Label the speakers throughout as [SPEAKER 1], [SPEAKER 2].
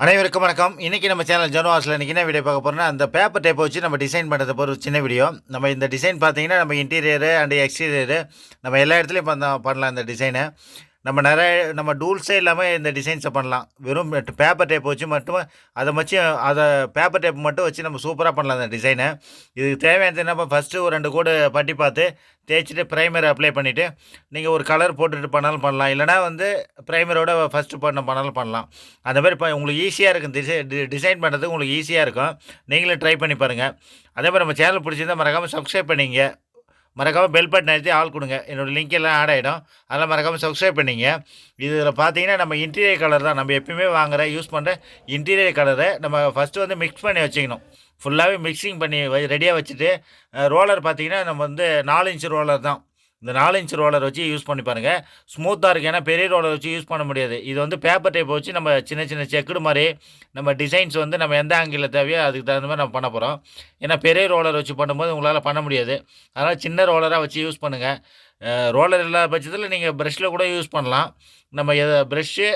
[SPEAKER 1] அனைவருக்கும் வணக்கம். இன்றைக்கி நம்ம சேனல் ஜனவாஸில் இன்றைக்கி என்ன வீடியோ பார்க்க போகிறோம்னா அந்த பேப்பர் டேப்பை வச்சு நம்ம டிசைன் பண்ணுறது போகிற ஒரு சின்ன வீடியோ நம்ம இந்த டிசைன் பார்த்தீங்கன்னா நம்ம இன்டீரியரு அண்ட் எக்ஸ்டீரியரு நம்ம எல்லா இடத்துலையும் பண்ண பண்ணலாம் இந்த டிசைனை நம்ம நிறைய நம்ம டூல்ஸே இல்லாமல் இந்த டிசைன்ஸை பண்ணலாம். வெறும் பேப்பர் டேப் வச்சு மட்டும் அதை வச்சு அதை பேப்பர் டேப் மட்டும் வச்சு நம்ம சூப்பராக பண்ணலாம் அந்த டிசைனை இதுக்கு தேவையானது நம்ம ஃபஸ்ட்டு ஒரு ரெண்டு கோடு பட்டி பார்த்து தேய்ச்சிட்டு ப்ரைமர் அப்ளை பண்ணிவிட்டு நீங்கள் ஒரு கலர் போட்டுட்டு பண்ணாலும் பண்ணலாம். இல்லைனா வந்து ப்ரைமரோட ஃபஸ்ட்டு பண்ண பண்ணாலும் பண்ணலாம். அந்த மாதிரி இப்போ உங்களுக்கு ஈஸியாக இருக்கும். டிசை டிசைன் பண்ணுறது உங்களுக்கு ஈஸியாக இருக்கும். நீங்களும் ட்ரை பண்ணி பாருங்கள் அதே மாதிரி நம்ம சேனல் பிடிச்சிருந்தா மறக்காமல் சப்ஸ்கிரைப் பண்ணிங்க. மறக்காமல் பெல் பட்டன் அழுத்தி ஆள் கொடுங்க. என்னோடய லிங்க் எல்லாம் ஆட் ஆகிடும் அதெல்லாம் மறக்காமல் சப்ஸ்கிரைப் பண்ணிங்க. இதில் பார்த்தீங்கன்னா நம்ம இன்டீரியர் கலர் தான். நம்ம எப்பயுமே வாங்குற யூஸ் பண்ணுற இன்டீரியர் கலரை நம்ம ஃபஸ்ட்டு வந்து மிக்ஸ் பண்ணி வச்சுக்கணும். ஃபுல்லாகவே மிக்சிங் பண்ணி ரெடியாக வச்சுட்டு ரோலர் பார்த்திங்கன்னா நம்ம வந்து நாலு இன்ச்சு ரோலர் தான். இந்த நாலு இன்ச் ரோலர் வச்சு யூஸ் பண்ணி பாருங்கள் ஸ்மூத்தாக இருக்குது ஏன்னா பெரிய ரோலர் வச்சு யூஸ் பண்ண முடியாது. இது வந்து பேப்பர் டைப் வச்சு நம்ம சின்ன சின்ன செக்குடு மாதிரி நம்ம டிசைன்ஸ் வந்து நம்ம எந்த ஆங்கிளில் தேவையோ அதுக்கு தகுந்த மாதிரி நம்ம பண்ண போகிறோம் ஏன்னா பெரிய ரோலர் வச்சு பண்ணும்போது உங்களால் பண்ண முடியாது. அதனால் சின்ன ரோலராக வச்சு யூஸ் பண்ணுங்கள் ரோலர் இல்லாத பட்சத்தில் நீங்கள் ப்ரெஷ்ஷில் கூட யூஸ் பண்ணலாம். நம்ம எதை ப்ரெஷ்ஷு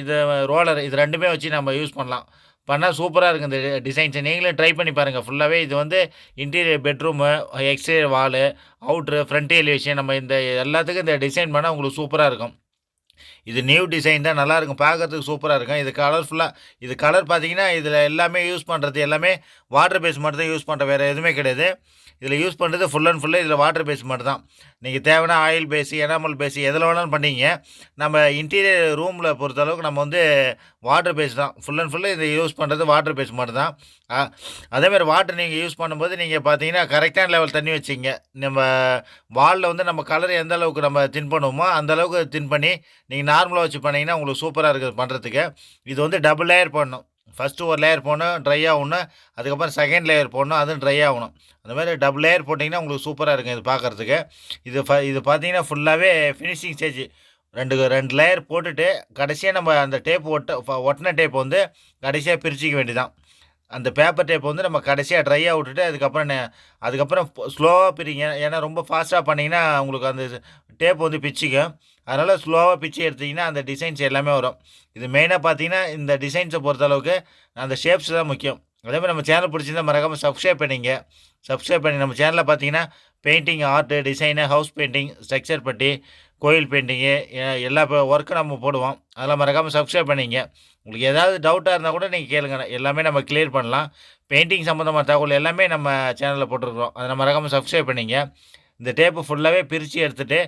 [SPEAKER 1] இது ரோலர் இது ரெண்டுமே வச்சு நம்ம யூஸ் பண்ணலாம். பண்ணால் சூப்பராக இருக்கும் இந்த டிசைன்ஸை நீங்களும் ட்ரை பண்ணி பாருங்கள் ஃபுல்லாகவே இது வந்து interior bedroom exterior wall outer front elevation நம்ம இந்த எல்லாத்துக்கும் இந்த டிசைன் பண்ணால் உங்களுக்கு சூப்பராக இருக்கும். இது நியூ டிசைன் தான் நல்லாயிருக்கும் பார்க்கறதுக்கு சூப்பராக இருக்கும். இது கலர்ஃபுல்லாக இது கலர் பார்த்தீங்கன்னா இதில் எல்லாமே யூஸ் பண்ணுறது எல்லாமே வாட்டர் பேஸ் மட்டும் தான் யூஸ் பண்ணுற வேறு எதுவுமே கிடையாது. இதில் யூஸ் பண்ணுறது ஃபுல் அண்ட் ஃபுல்லாக இதில் வாட்டர் பேஸ் மட்டும் தான். நீங்கள் தேவையான ஆயில் பேஸு எனாமல் பேஸு எதில் வேணாலும் பண்ணிங்க. நம்ம இன்டீரியர் ரூமில் பொறுத்தளவுக்கு நம்ம வந்து வாட்டர் பேஸ் தான். ஃபுல் அண்ட் ஃபுல்லாக இதை யூஸ் பண்ணுறது வாட்டர் பேஸ் மட்டும் தான். அதேமாதிரி வாட்டர் நீங்கள் யூஸ் பண்ணும்போது நீங்கள் பார்த்தீங்கன்னா கரெக்டான லெவல் தண்ணி வச்சிங்க. நம்ம வாலில் வந்து நம்ம கலர் எந்த அளவுக்கு நம்ம தின் பண்ணுவோமோ அந்த அளவுக்கு தின் பண்ணி நீங்கள் நார்மலாக வச்சு பண்ணிங்கன்னா உங்களுக்கு சூப்பராக இருக்குது பண்ணுறதுக்கு இது வந்து டபுள் லேயர் பண்ணணும் ஃபஸ்ட்டு ஒரு லேயர் போடணும் ட்ரை ஆகணும் அதுக்கப்புறம் செகண்ட் லேயர் போடணும் அதுவும் ட்ரை ஆகணும் அந்த மாதிரி டபுள் லேயர் போட்டிங்கன்னா உங்களுக்கு சூப்பராக இருக்கும் இது பார்க்குறதுக்கு இது ஃப இது பார்த்தீங்கன்னா ஃபுல்லாகவே ஃபினிஷிங் ஸ்டேஜ் ரெண்டு ரெண்டு லேயர் போட்டுட்டு கடைசியாக நம்ம அந்த டேப் ஒட்ட ஒட்டின டேப் வந்து கடைசியாக பிரிச்சிக்க வேண்டியதான் அந்த பேப்பர் டேப் வந்து நம்ம கடைசியாக ட்ரையாக விட்டுட்டு அதுக்கப்புறம் அதுக்கப்புறம் ஸ்லோவாக பிரிங்க. ஏன்னா ரொம்ப ஃபாஸ்ட்டாக பண்ணிங்கன்னா உங்களுக்கு அந்த டேப் வந்து பிச்சுக்கும். அதனால் ஸ்லோவாக பிச்சு எடுத்திங்கன்னா அந்த டிசைன்ஸ் எல்லாமே வரும். இது மெயினாக பார்த்தீங்கன்னா இந்த டிசைன்ஸை பொறுத்தளவுக்கு அந்த ஷேப்ஸ் தான் முக்கியம். அதே மாதிரி நம்ம சேனல் பிடிச்சிருந்தால் மறக்காமல் சப்ஸ்கிரைப் பண்ணிங்க. சப்ஸ்கிரைப் பண்ணி நம்ம சேனலில் பார்த்தீங்கன்னா painting art design house painting structure பட்டி கோயில் பெயிண்டிங்கு எல்லா ஒர்க்கும் நம்ம போடுவோம். அதெல்லாம் மறக்காமல் சப்ஸ்கிரைப் பண்ணிங்க. உங்களுக்கு ஏதாவது டவுட்டாக இருந்தால் கூட நீங்கள் கேளுங்க. எல்லாமே நம்ம கிளியர் பண்ணலாம். பெயிண்டிங் சம்மந்தமான தகவல் எல்லாமே நம்ம சேனலில் போட்டிருக்கிறோம். அதை நம்ம மறக்காமல் சப்ஸ்கிரைப் பண்ணிங்க. இந்த டேப்பு ஃபுல்லாகவே பிரித்து எடுத்துகிட்டு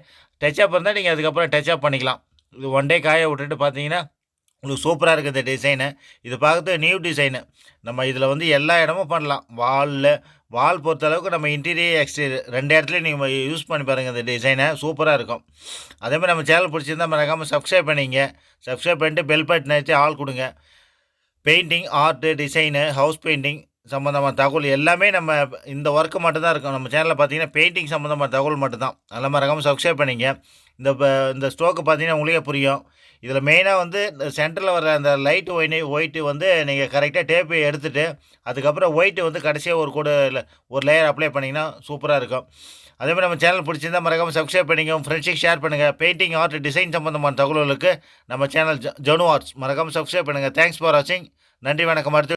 [SPEAKER 1] டச்சப் இருந்தால் நீங்கள் அதுக்கப்புறம் டச்சப் பண்ணிக்கலாம். இது ஒன் டே காய விட்டுட்டு பார்த்தீங்கன்னா உங்களுக்கு சூப்பராக இருக்குது இந்த டிசைனு இது பார்க்குறது நியூ டிசைனு நம்ம இதில் வந்து எல்லா இடமும் பண்ணலாம். வாலில் வால் பொறுத்தளவுக்கு நம்ம இன்டீரியர் எக்ஸ்டீரியர் ரெண்டு இடத்துலையும் நீங்கள் யூஸ் பண்ணி பாருங்கள் இந்த டிசைனை சூப்பராக இருக்கும். அதேமாதிரி நம்ம சேனல் பிடிச்சிருந்தால் மறக்காமல் சப்ஸ்கிரைப் பண்ணிங்க. சப்ஸ்கிரைப் பண்ணிட்டு பெல் பட்டன் வச்சு ஆள் கொடுங்க. Painting art design house painting சம்மந்தமான தகவல் எல்லாமே நம்ம இந்த ஒர்க்கு மட்டும்தான் இருக்கும். நம்ம சேனலில் பார்த்தீங்கன்னா பெயிண்டிங் சம்மந்தமான தகவல் மட்டும்தான். அதெல்லாம் மறக்காமல் சப்ஸ்கிரைப் பண்ணிங்க. இந்த இந்த ஸ்டோக்கு பார்த்தீங்கன்னா உங்களுக்கே புரியும். இதில் மெயினாக வந்து சென்டரில் வர அந்த லைட் ஒயினு ஒயிட்டு வந்து நீங்கள் கரெக்டாக டேப்பு எடுத்துகிட்டு அதுக்கப்புறம் ஒயிட்டு வந்து கடைசியாக ஒரு கூட ஒரு லேயர் அப்ளை பண்ணிங்கன்னா சூப்பராக இருக்கும். அதேமாதிரி நம்ம சேனல் பிடிச்சிருந்தால் மறக்காமல் சப்ஸ்கிரைப் பண்ணிங்க உங்கள் ஃப்ரெண்ட்ஸுக்கு ஷேர் பண்ணுங்கள் பெயிண்டிங் ஆர்ட் டிசைன் சம்மந்தமான தகவல்களுக்கு நம்ம சேனல் ஜனு ஆர்ட்ஸ் மறக்காமல் சப்ஸ்கிரைப் பண்ணுங்கள் தேங்க்ஸ் ஃபார் வாட்சிங் நன்றி வணக்கம். அடுத்து